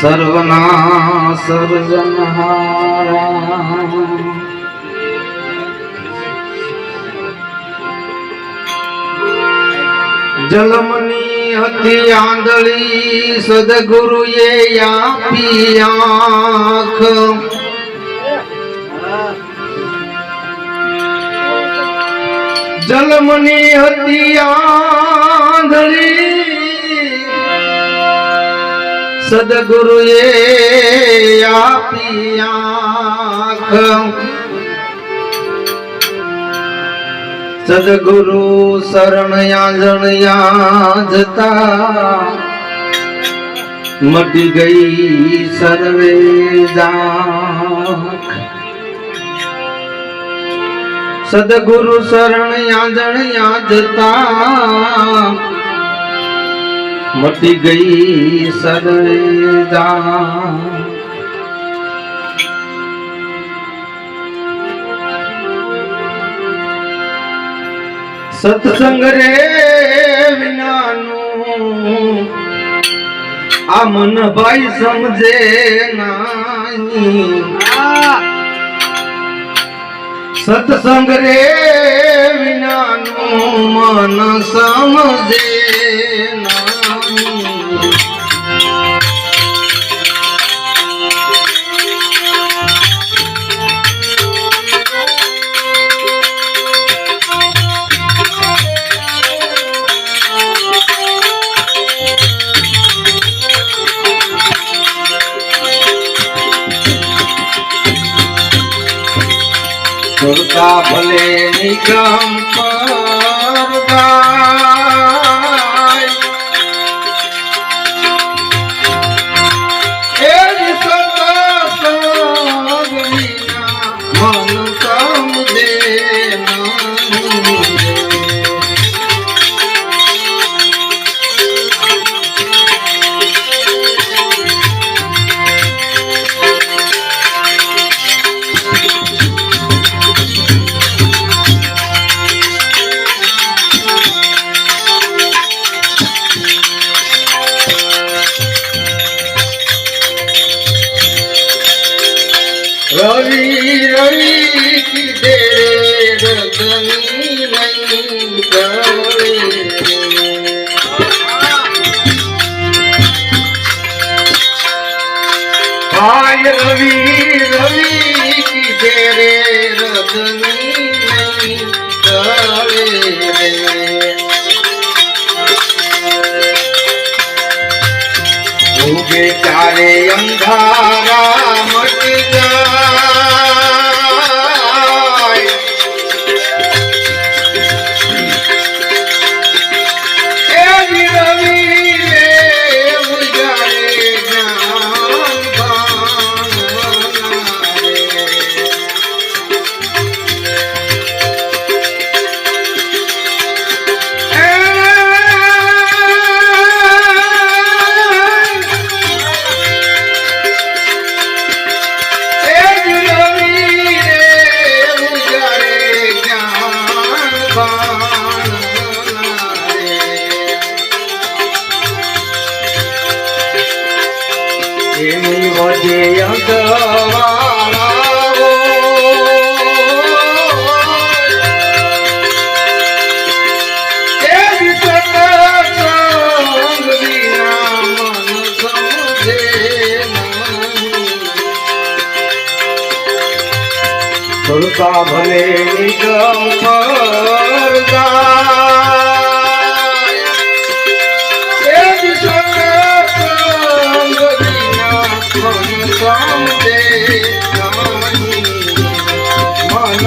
સર્વના સર્જનહારા જલમની હતી આંધળી સદગુરુએ આપી આંખ જલમની હતી આંધળી સદગુરુએ આપી આંખ સદગુરુ શરણ યાજણયા જતા મટી ગઈ સર્વે સદગુરુ શરણ યાજણયા જતા મટી ગઈ જાખ સત્સંગ રે વિનાનું આ મન ભાઈ સમજે નાની સત્સંગ રે વિનાનું મન સમજે સુરતા ભલે નિગમ રવિ રવિ રે રજની ભલે નિગમ વિના મન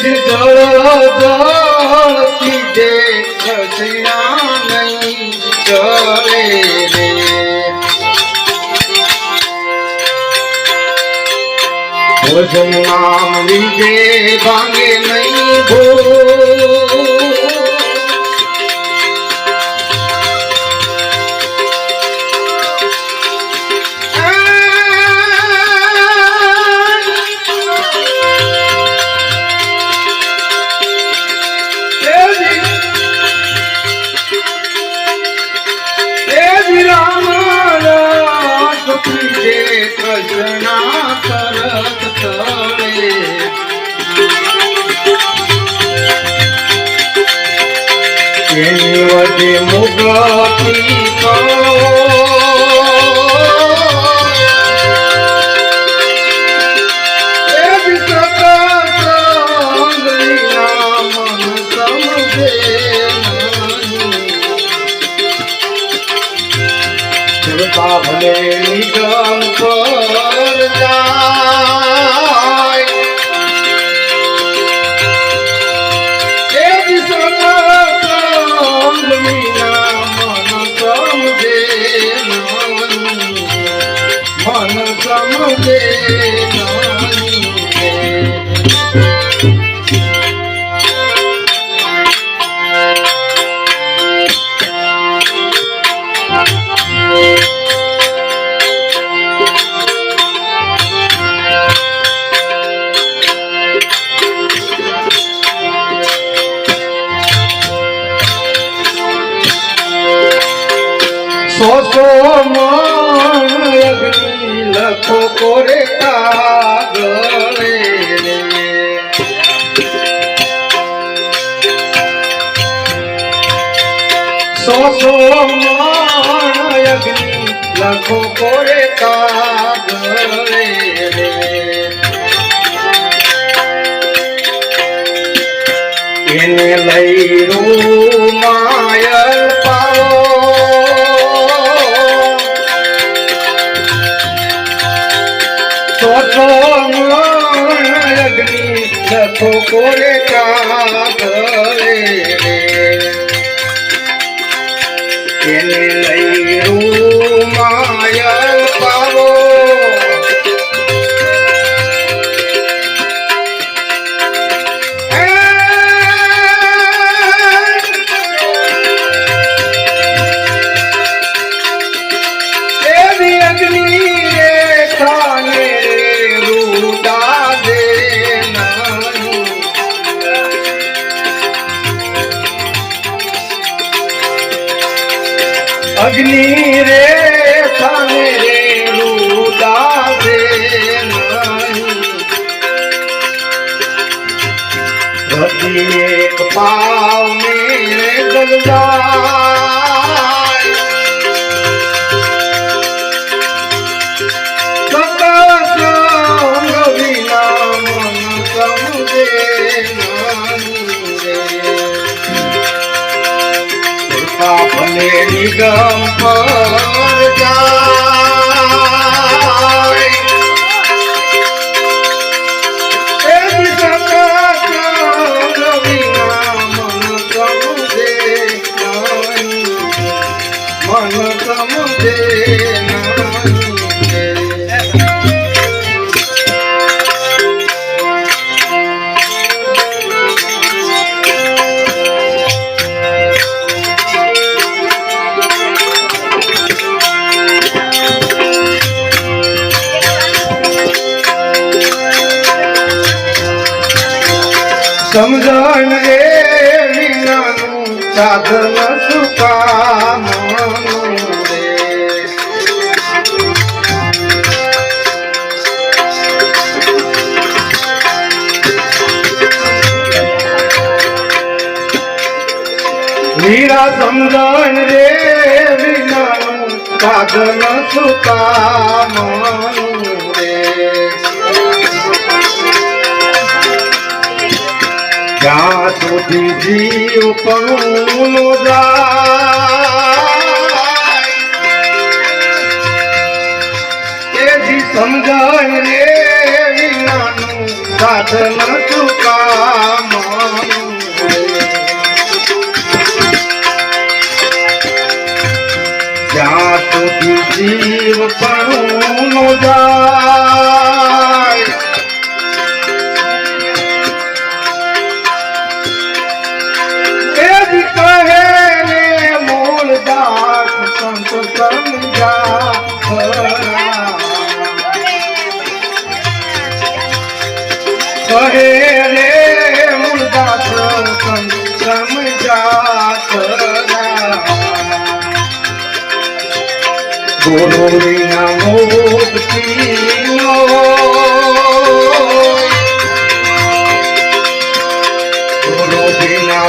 જળ જળથી જે ખસણા નહીં ચલે રે. ભોજન નામ લીધે ભાગે નહીં ભો પીજે કૃષ્ણા કરત તળે મુગતી કરો જગતા ભલે સો લખો કોરે કાગળે. રે સો સો અગ્નિ લખો કોરે કાગળે. એને લઈ રૂમાયલ પાવો ચોથો અગ્નિ લખો કોરે કાગળે પાવ મેરે ભલે નિગમ પર જાય સમજણ એ વિનાનું સાધન વીરા સમજણ રે વિનાનું સાધન સુકામનું રે. જ્યાં સુધી જીવ પણ જાય એથી સમજણ રે વિનાનું સાધન ચુકામણું જીવ પણ જાય. એ જ કહે રે સમજા કહે ગુરુ વિના મુક્તિ ન હોય. ગુરુ વિના.